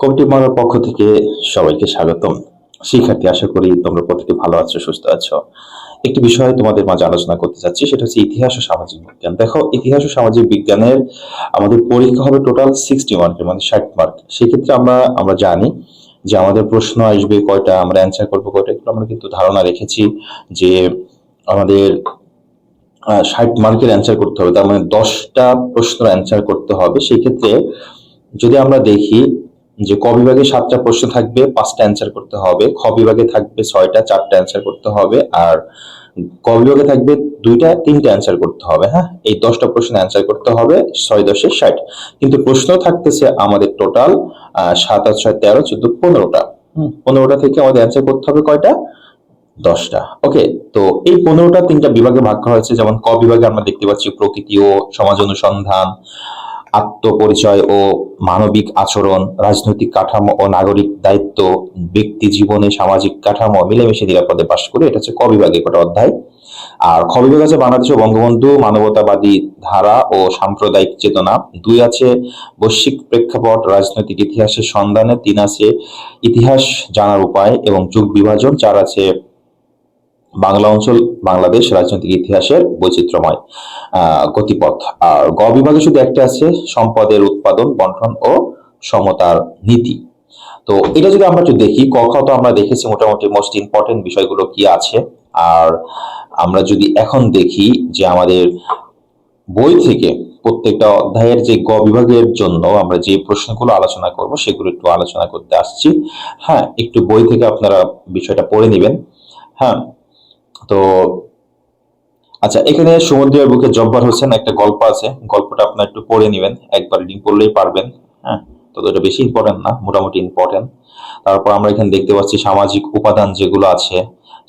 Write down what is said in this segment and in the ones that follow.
Committee মারার পক্ষ থেকে সবাইকে স্বাগতম। শিক্ষার্থী, আশা করি তোমরা প্রত্যেকে ভালো আছো, সুস্থ আছো। একটি বিষয় তোমাদের মাঝে আলোচনা করতে চাচ্ছি, সেটা হচ্ছে ইতিহাস ও সামাজিক বিজ্ঞান। দেখো, ইতিহাস ও সামাজিক বিজ্ঞানের আমাদের পরীক্ষা হবে টোটাল সিক্সটি মার্কের মানে ষাট মার্ক সেক্ষেত্রে আমরা আমরা জানি যে আমাদের প্রশ্ন আসবে কয়টা, আমরা অ্যান্সার করব কয়টা, এগুলো আমরা কিন্তু ধারণা রেখেছি যে আমাদের ষাট মার্কের অ্যান্সার করতে হবে। তার মানে দশটা প্রশ্ন অ্যান্সার করতে হবে। সেই ক্ষেত্রে যদি আমরা দেখি যে ক বিভাগে সাতটা প্রশ্ন থাকবে, পাঁচটা অ্যান্সার করতে হবে। খ বিভাগে থাকবে ছয়টা, চারটা অ্যান্সার করতে হবে। আর ক বিভাগে থাকবে দুইটা, তিনটা অ্যান্সার করতে হবে হ্যাঁ? এই দশটা প্রশ্ন অ্যান্সার করতে হবে, ছয় দশে ষাট। কিন্তু প্রশ্ন থাকতেছে আমাদের টোটাল সাত আর ছয়, তেরো, চোদ্দ, পনেরোটা। পনেরোটা থেকে আমাদের অ্যান্সার করতে হবে কয়টা? দশটা। ওকে তো এই পনেরোটা, তিনটা বিভাগে ভাগ করা হয়েছে। যেমন ক বিভাগে আমরা দেখতে পাচ্ছি প্রকৃতি ও সমাজ অনুসন্ধান আত্মপরিচয় ও মানবিক আচরণ, রাজনৈতিক কাঠামো ও নাগরিক দায়িত্ব, ব্যক্তি জীবনে সামাজিক কাঠামো মিলেমিশে নিরাপদে বাস করে, এটা হচ্ছে ক বিভাগে কটা অধ্যায়। আর খ বিভাগ আছে বাংলাদেশ ও বঙ্গবন্ধু, মানবতাবাদী ধারা ও সাম্প্রদায়িক চেতনা। দুই আছে বৈশ্বিক প্রেক্ষাপট, রাজনৈতিক ইতিহাসের সন্ধানে, তিন আছে ইতিহাস জানার উপায় এবং যুগ বিভাজন, চার আছে বাংলা অঞ্চল, বাংলাদেশ রাজনৈতিক ইতিহাসের বৈচিত্র্যময় গতিপথ। আর গ বিভাগে শুধু একটা আছে, সম্পদের উৎপাদন, বন্টন ও সমতার নীতি। তো এটা যদি আমরা একটু দেখি, ক খ তো আমরা দেখেছি মোটামুটি মোস্ট ইম্পর্টেন্ট বিষয়গুলো কি আছে। আর আমরা যদি এখন দেখি যে আমাদের বই থেকে প্রত্যেকটা অধ্যায়ের যে গ বিভাগের জন্য আমরা যে প্রশ্নগুলো আলোচনা করব, সেগুলো একটু আলোচনা করতে আসছি। হ্যাঁ একটু বই থেকে আপনারা বিষয়টা পড়ে নেবেন। হ্যাঁ তো আচ্ছা এখানে সমুদ্রের বুকে জব্বার হোসেন একটা গল্প আছে। গল্পটা আপনার একটু পড়ে নেবেন, একবার রিডিং পড়লেই পারবেন হ্যাঁ? তো এটা বেশি ইম্পর্টেন্ট না, মোটামুটি ইম্পর্টেন্ট তারপর আমরা এখানে দেখতে পাচ্ছি সামাজিক উপাদান যেগুলো আছে।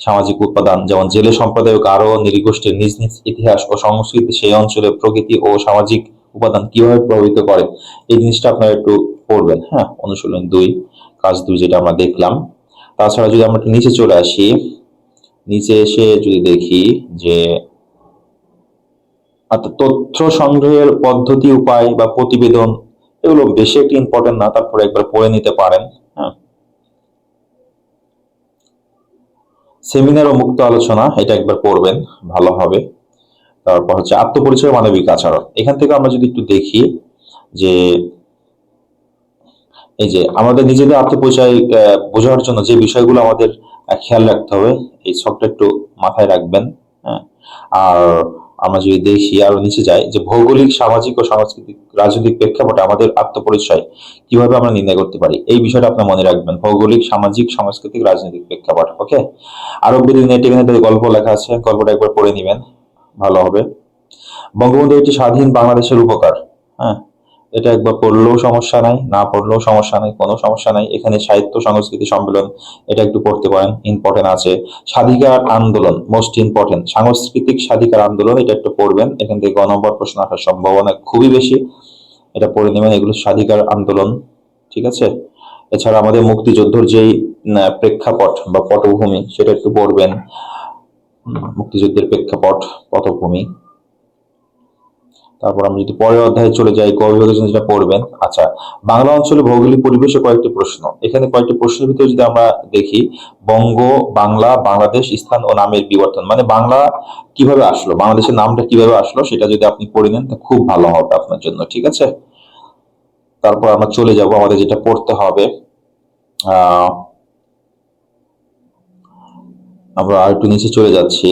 সামাজিক উপাদান যেমন জেলে সম্প্রদায় গারো নৃগোষ্ঠীর নিজ নিজ ইতিহাস ও সংস্কৃতি, সেই অঞ্চলের প্রকৃতি ও সামাজিক উপাদান কীভাবে প্রভাবিত করে? এই জিনিসটা আপনারা একটু পড়বেন হ্যাঁ? অনুশীলন দুই, কাজ দুই যেটা আমরা দেখলাম। তাছাড়া যদি আমরা নিচে চলে আসি নিচে এসে যদি দেখি যে অর্থাৎ তথ্য সংগ্রহের পদ্ধতি উপায় বা প্রতিবেদন এগুলো বেশি একটি ইম্পর্টেন্ট না তারপরে একবার পড়ে নিতে পারেন হ্যাঁ। সেমিনার ও মুক্ত আলোচনা এটা একবার পড়বেন ভালো হবে। তারপর হচ্ছে আত্মপরিচয় মানবিক আচরণ। এখান থেকে আমরা যদি একটু দেখি যে এই যে আমাদের নিজেদের আত্মপরিচয় বোঝার জন্য যে বিষয়গুলো আমাদের আহ, খেয়াল রাখতে হবে, এই সবটা একটু মাথায় রাখবেন হ্যাঁ। আর আমরা যদি দেখি আরও নিচে যাই, যে ভৌগোলিক, সামাজিক ও সাংস্কৃতিক রাজনৈতিক প্রেক্ষাপটে আমাদের আত্মপরিচয় কীভাবে আমরা নির্ণয় করতে পারি, এই বিষয়টা আপনার মনে রাখবেন, ভৌগোলিক, সামাজিক, সাংস্কৃতিক, রাজনৈতিক প্রেক্ষাপট ওকে আরব এখানে গল্প লেখা আছে, গল্পটা একবার পড়ে নেবেন, ভালো হবে। বঙ্গবন্ধু একটি স্বাধীন বাংলাদেশের উপকার হ্যাঁ। এটা একবার পড়লেও সমস্যা নাই, না পড়লেও সমস্যা নাই, কোনো সমস্যা নাই। এখানে সাহিত্য, সংস্কৃতি সম্মেলন, এটা একটু পড়তে পারেন ইম্পর্টেন্ট আছে। স্বাধিকার আন্দোলন মোস্ট ইম্পর্টেন্ট সাংস্কৃতিক স্বাধিকার আন্দোলন, এটা একটু পড়বেন, এখান থেকে গ নম্বর প্রশ্ন আসার সম্ভাবনা খুবই বেশি। এটা পড়ে নেবেন, এগুলো স্বাধিকার আন্দোলন, ঠিক আছে? এছাড়া আমাদের মুক্তিযুদ্ধর যেই প্রেক্ষাপট বা পটভূমি, সেটা একটু পড়বেন। মুক্তিযুদ্ধের প্রেক্ষাপট, পটভূমি। তারপর আমরা যদি পরের অধ্যায়ে চলে যাই ক যেটা পড়বেন। আচ্ছা বাংলা অঞ্চলে ভৌগোলিক পরিবেশে কয়েকটি প্রশ্ন। এখানে কয়েকটি প্রশ্নের ভিতরে যদি আমরা দেখি, বঙ্গ, বাংলা, বাংলাদেশ, স্থান ও নামের বিবর্তন। মানে বাংলা কীভাবে আসলো, বাংলাদেশের নামটা কীভাবে আসলো, সেটা যদি আপনি পড়ে নেন, তা খুব ভালো হবে আপনার জন্য, ঠিক আছে? তারপর আমরা চলে যাব, আমাদের যেটা পড়তে হবে। আমরা আর একটু নিচে চলে যাচ্ছি।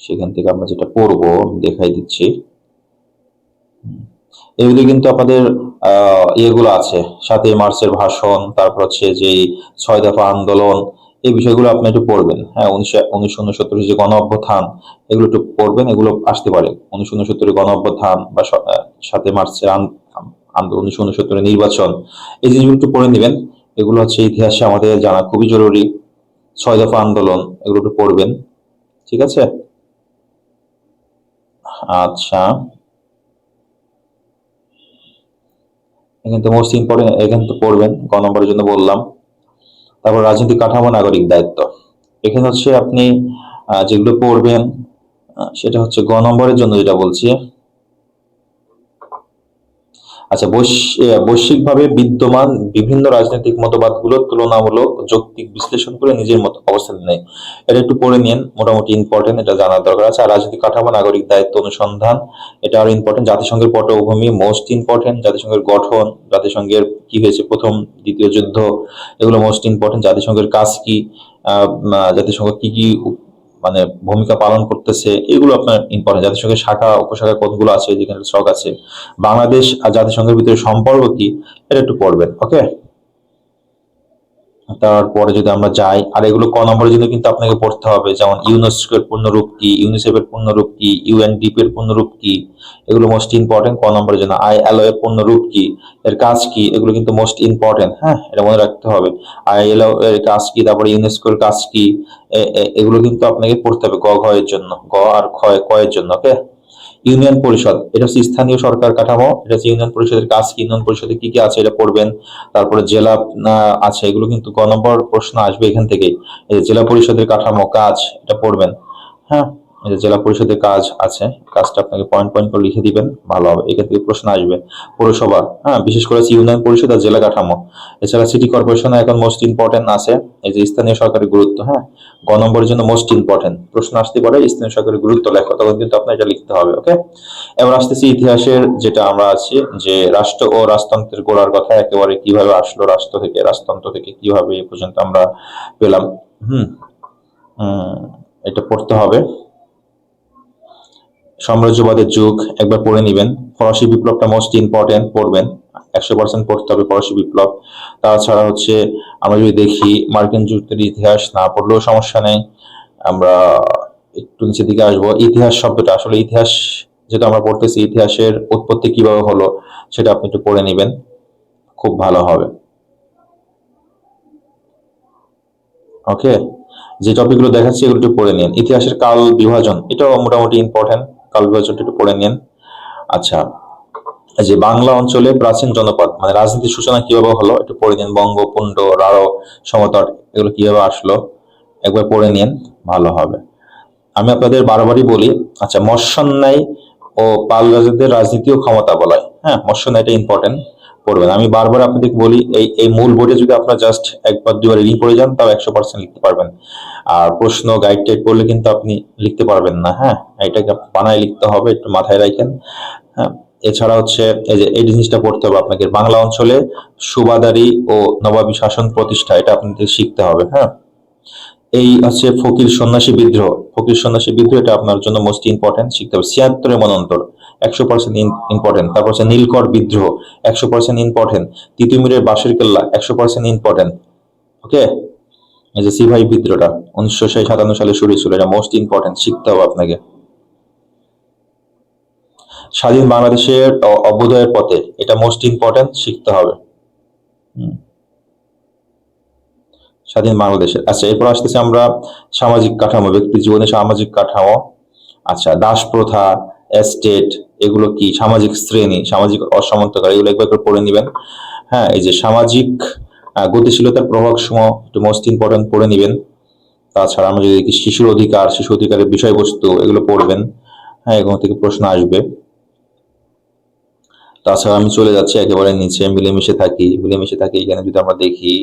সেখান থেকে আমরা যেটা পড়ব, দেখাই দিচ্ছি। এগুলি কিন্তু আপনাদের ইয়েগুলো আছে। সাতই মার্চের ভাষণ তারপর হচ্ছে যে ছয় দফা আন্দোলন এই বিষয়গুলো আপনি একটু পড়বেন। হ্যাঁ উনিশশো উনসত্তর যে গণ অভ্যুত্থান এগুলো একটু পড়বেন এগুলো আসতে পারে। উনিশশো উনসত্তরের গণ অভ্যুত্থান বা স- আহ, সাতই মার্চের আন্দোলন উনিশশো উনসত্তরের নির্বাচন এই জিনিসগুলো একটু পড়ে নেবেন। এগুলো হচ্ছে ইতিহাসে আমাদের জানা খুবই জরুরি। ছয় দফা আন্দোলন এগুলো একটু পড়বেন। ঠিক আছে? আচ্ছা। এখানে তো মোস্ট ইম্পর্টেন্ট এখান তো পড়বেন, ক নম্বরের জন্য বললাম। তারপর রাজনৈতিক কাঠামো নাগরিক দায়িত্ব। এখানে হচ্ছে আপনি যেগুলো পড়বেন সেটা হচ্ছে গ নম্বরের জন্য যেটা বলছি। আচ্ছা বৈশ্বিকভাবে বিদ্যমান বিভিন্ন রাজনৈতিক মতবাদগুলো তুলনামূলক যৌক্তিক বিশ্লেষণ করে নিজের মত অবস্থান নেয়। এটা একটু পড়ে নিন, মোটামুটি ইম্পর্টেন্ট এটা জানার দরকার আছে। আর রাজনৈতিক কাঠামো, নাগরিক দায়িত্ব অনুসন্ধান, এটা আরও ইম্পর্টেন্ট জাতিসংঘের পটভূমি মোস্ট ইম্পর্টেন্ট জাতিসংঘের গঠন, জাতিসংঘের কি হয়েছে প্রথম, দ্বিতীয় যুদ্ধ, এগুলো মোস্ট ইম্পর্টেন্ট জাতিসংঘের কাজ কি জাতিসংঘ কি কি মানে ভূমিকা পালন করতেছে, এগুলো আপনার ইম্পর্টেন্ট জাতিসংঘের শাখা, উপশাখা কতগুলো আছে, যেখানে শখ আছে। বাংলাদেশ আর জাতিসংঘের ভিতরে সম্পর্ক কি, এটা একটু পড়বেন ওকে তারপরে যদি আমরা যাই, আর এগুলো ক নম্বরের জন্য কিন্তু আপনাকে পড়তে হবে, যেমন ইউনেস্কোর পূর্ণরূপ কি, ইউনিসেফের পূর্ণরূপ কি ইউএনডিপি এর পূর্ণরূপ কি, এগুলো মোস্ট ইম্পর্টেন্ট ক নম্বরের জন্য আই এল এর পূর্ণরূপ কি, এর কাজ কি, এগুলো কিন্তু মোস্ট ইম্পর্টেন্ট হ্যাঁ এটা মনে রাখতে হবে। আই এল এর কাজ কি, তারপরে ইউনেস্কোর কাজ কি এগুলো কিন্তু আপনাকে পড়তে হবে গ ঘ এর জন্য, গ আর খ এর জন্য ওকে ইউনিয়ন পরিষদ। এটা হচ্ছে স্থানীয় সরকার কাঠামো, এটা হচ্ছে ইউনিয়ন পরিষদের কাজ কি, ইউনিয়ন পরিষদে কি কি আছে এটা পড়বেন। তারপরে জেলা আছে, এগুলো কিন্তু ক নম্বর প্রশ্ন আসবে এখান থেকে জেলা পরিষদের কাঠামো, কাজ, এটা পড়বেন। হ্যাঁ? জেলা পরিষদের কাজ আছে, কাজটা আপনাকে পয়েন্ট পয়েন্ট করে লিখে দিবেন, ভালো হবে। এখান থেকে প্রশ্ন আসবে, পৌরসভা হ্যাঁ বিশেষ করে ইউনিয়ন পরিষদ আর জেলা কাঠামো। এছাড়া সিটি কর্পোরেশন এখন মোস্ট ইম্পর্টেন্ট আছে, এই যে স্থানীয় সরকারের গুরুত্ব হ্যাঁ গ নম্বরের জন্য মোস্ট ইম্পর্টেন্ট প্রশ্ন আসতে পারে, স্থানীয় সরকারের গুরুত্ব লেখো, তখন কিন্তু আপনার এটা লিখতে হবে ওকে এবার আসতেছি ইতিহাসের, যেটা আমরা আছি, যে রাষ্ট্র ও রাজতন্ত্রের গোড়ার কথা, একেবারে কীভাবে আসলো রাষ্ট্র থেকে, রাজতন্ত্র থেকে কীভাবে এ পর্যন্ত আমরা পেলাম। হুম এটা পড়তে হবে। সাম্রাজ্যবাদের যুগ, একবার পড়ে নিবেন। ফরাসি বিপ্লবটা মোস্ট ইম্পর্টেন্ট পড়বেন। একশো পার্সেন্ট পড়তে হবে ফরাসি বিপ্লব। তাছাড়া হচ্ছে, আমরা যদি দেখি, মার্কিন যুক্তরাষ্ট্রের ইতিহাস না পড়লেও সমস্যা নেই। আমরা একটু নিচের দিকে আসব। ইতিহাস শব্দটা, আসলে ইতিহাস যেটা আমরা পড়তেছি, ইতিহাসের উৎপত্তি কীভাবে হলো, সেটা আপনি একটু পড়ে নেবেন। খুব ভালো হবে। ওকে যে টপিকগুলো দেখাচ্ছি, এগুলো একটু পড়ে নিন। ইতিহাসের কাল বিভাজন, এটাও মোটামুটি ইম্পর্টেন্ট কাল বিভাজনটা একটু পড়ে নিন। আচ্ছা যে বাংলা অঞ্চলে প্রাচীন জনপদ মানে রাজনীতির সূচনা কীভাবে হলো, একটু পড়ে নিন। বঙ্গপুণ্ড রাঢ় সমতট, এগুলো কীভাবে আসলো, একবার পড়ে নিন, ভালো হবে। আমি আপনাদের বারবারই বলি আচ্ছা মৎস্যন্যায় ও পাল রাজাদের রাজনীতি ও ক্ষমতা বলয়। হ্যাঁ মৎস্যান্যায়টা ইম্পর্টেন্ট পড়বেন আমি বারবার আপনাদের বলি, এই এই মূল বইটা যদি আপনার জাস্ট একবার দুবার রিডিং করে যান তাও একশো পার্সেন্ট লিখতে পারবেন। আর প্রশ্ন গাইড টাইড পড়লে কিন্তু আপনি লিখতে পারবেন না হ্যাঁ? এটাকে বানায় লিখতে হবে, একটু মাথায় রাখেন। হ্যাঁ? এছাড়া হচ্ছে, এই যে এই জিনিসটা পড়তে হবে আপনাকে, বাংলা অঞ্চলে সুবাদারি ও নবাবী শাসন প্রতিষ্ঠা, এটা আপনাদের শিখতে হবে হ্যাঁ? এই হচ্ছে ফকির সন্ন্যাসী বিদ্রোহ। ফকির সন্ন্যাসী বিদ্রোহ এটা আপনার জন্য মোস্ট ইম্পর্টেন্ট শিখতে হবে। ছিয়াত্তরের মনন্তর একশো পার্সেন্ট ইম্পর্টেন্ট তারপর হচ্ছে নীলকর বিদ্রোহ, একশো পার্সেন্ট ইম্পর্টেন্ট তিতুমিরের বাঁশের কেল্লা, একশো পার্সেন্ট ইম্পর্টেন্ট ওকে এই যে সিভাই বিদ্রোহটা, উনিশশো সাতান্ন সালে শুরু ছিল এটা মোস্ট ইম্পর্টেন্ট শিখতে হবে আপনাকে। স্বাধীন বাংলাদেশের অভ্যুদয়ের পথে এটা মোস্ট ইম্পর্টেন্ট শিখতে হবে। স্বাধীন বাংলাদেশের আচ্ছা এরপর আসতেছি আমরা সামাজিক কাঠামো, ব্যক্তি জীবনে সামাজিক কাঠামো। আচ্ছা দাস প্রথা এস্টেট এগুলো কি? সামাজিক শ্রেণি, সামাজিক অসামন্তকার এগুলো একবার করে পড়ে নেবেন। হ্যাঁ এই যে সামাজিক গতিশীলতার প্রভাব সমূহ একটু মোস্ট ইম্পর্টেন্ট পড়ে নেবেন। তাছাড়া আমরা যদি শিশুর অধিকার, শিশু অধিকারের বিষয়বস্তু, এগুলো পড়বেন। হ্যাঁ এগুলো থেকে প্রশ্ন আসবে। তাছাড়া আমি চলে যাচ্ছি একেবারে নিচে মিলেমিশে থাকি। মিলেমিশে থাকি এখানে যদি আমরা দেখি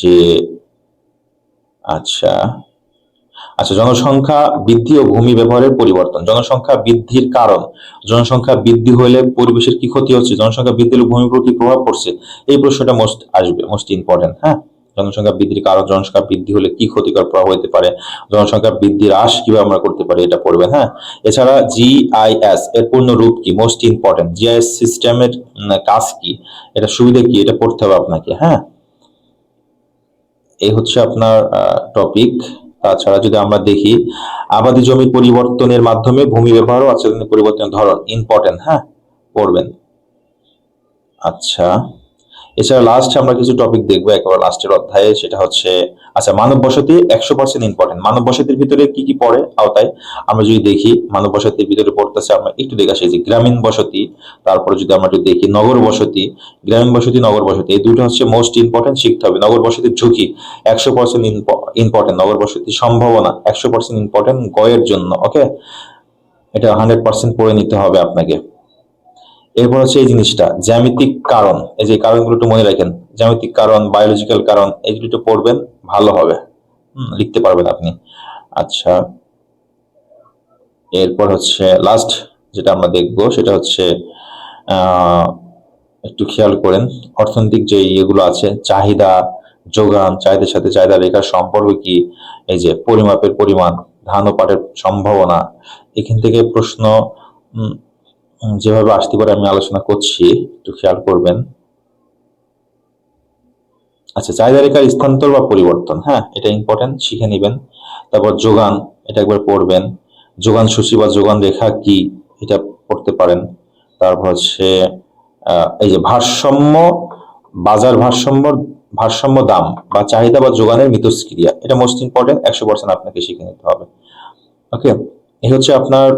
যে আচ্ছা আচ্ছা জনসংখ্যা বৃদ্ধি ও ভূমি ব্যবহারের পরিবর্তন। জনসংখ্যা বৃদ্ধির কারণ। জনসংখ্যা বৃদ্ধি হলে পরিবেশের কি ক্ষতি হচ্ছে? জনসংখ্যা বৃদ্ধি হলে ভূমির উপর কি প্রভাব পড়ছে? এই প্রশ্নটা মোস্ট আসবে মোস্ট ইম্পর্টেন্ট হ্যাঁ? জনসংখ্যা বৃদ্ধির কারণ, জনসংখ্যা বৃদ্ধি হলে কি ক্ষতিকর প্রভাব হতে পারে? জনসংখ্যা বৃদ্ধি হ্রাস কীভাবে আমরা করতে পারি এটা পড়বে হ্যাঁ? এছাড়া জিআইএস এর পূর্ণ রূপ কি? মোস্ট ইম্পর্টেন্ট জিআইএস সিস্টেমের কাজ কি? এটা সুবিধা কি? এটা পড়তে হবে আপনাকে হ্যাঁ? এই হচ্ছে আপনার টপিক তাছাড়া যদি আমরা দেখি, আবাদি জমি পরিবর্তনের মাধ্যমে ভূমি ব্যবহার ও আচ্ছাদনের পরিবর্তনের ধরন ইম্পর্টেন্ট হ্যাঁ? পড়বেন। আচ্ছা। এছাড়া লাস্ট আমরা কিছু টপিক দেখব, একেবারে লাস্টের অধ্যায়ে, সেটা হচ্ছে আচ্ছা মানব বসতি একশো পার্সেন্ট ইম্পর্টেন্ট মানব বসতির ভিতরে কি কি পড়ে? আওতায় আমরা যদি দেখি, মানব বসতির ভিতরে পড়তেছে, আমরা একটু দেখে আসি যে গ্রামীণ বসতি, তারপরে যদি আমরা একটু দেখি, নগর বসতি, গ্রামীণ বসতি, নগর বসতি, এই দুটো হচ্ছে মোস্ট ইম্পর্টেন্ট শিখতে হবে। নগর বসতির ঝুঁকি, একশো পার্সেন্ট ইম্পর্টেন্ট নগর বসতির সম্ভাবনা, একশো পার্সেন্ট ইম্পর্টেন্ট গয়ের জন্য ওকে এটা হান্ড্রেড পার্সেন্ট পড়ে নিতে হবে আপনাকে। এরপর হচ্ছে এই জিনিসটা, জ্যামিতিক কারণ। এই যে কারণগুলো একটু মনে রাখেন। জ্যামিতিক কারণ বায়োলজিক্যাল কারণ এগুলো একটু পড়বেন, ভালো হবে। লিখতে পারবেন আপনি। আচ্ছা। এরপর হচ্ছে লাস্ট যেটা আমরা দেখব, সেটা হচ্ছে একটু খেয়াল করেন, অর্থনৈতিক যে ইয়েগুলো আছে, চাহিদা, যোগান, চাহিদার সাথে চাহিদা রেখার সম্পর্ক কি? এই যে পরিমাপের পরিমাণ, ধান ও পাটের সম্ভাবনা, এখান থেকে প্রশ্ন যেভাবে আসতে পারে আমি আলোচনা করছি, একটু খেয়াল করবেন। আচ্ছা চাহিদা রেখার স্থানান্তর বা পরিবর্তন হ্যাঁ এটা ইম্পর্টেন্ট শিখে নেবেন। তারপর যোগান, এটা একবার পড়বেন। যোগান সূচি বা যোগান রেখা কি, এটা পড়তে পারেন। তারপর হচ্ছে এই যে ভারসাম্য, বাজার ভারসাম্য ভারসাম্য দাম বা চাহিদা বা যোগানের মিথস্ক্রিয়া, এটা মোস্ট ইম্পর্টেন্ট একশো পার্সেন্ট আপনাকে শিখে নিতে হবে। ওকে এই হচ্ছে আপনার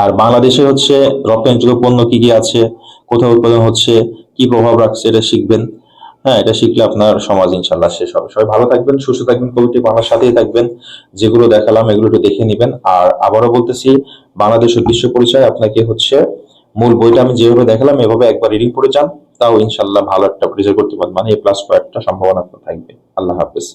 আর বাংলাদেশে হচ্ছে রপ্তানিযোগ্য পণ্য কি কি আছে, কোথায় উৎপাদন হচ্ছে, কি প্রভাব রাখছে, এটা শিখবেন। হ্যাঁ এটা শিখলে আপনার সমাজ ইনশাল্লাহ শেষ হবে। সবাই ভালো থাকবেন, সুস্থ থাকবেন কবিটি বাংলার সাথেই থাকবেন। যেগুলো দেখালাম এগুলো একটু দেখে নেবেন। আর আবারও বলতেছি বাংলাদেশের বিশ্ব পরিচয় আপনাকে হচ্ছে মূল বইটা আমি যেভাবে দেখালাম, এভাবে একবার রিডিং পড়ে যান। তাও ইনশাল্লাহ ভালো একটা রেজাল্ট করতে পারবেন। মানে এ প্লাস একটা সম্ভাবনা থাকবে। আল্লাহ হাফেজ।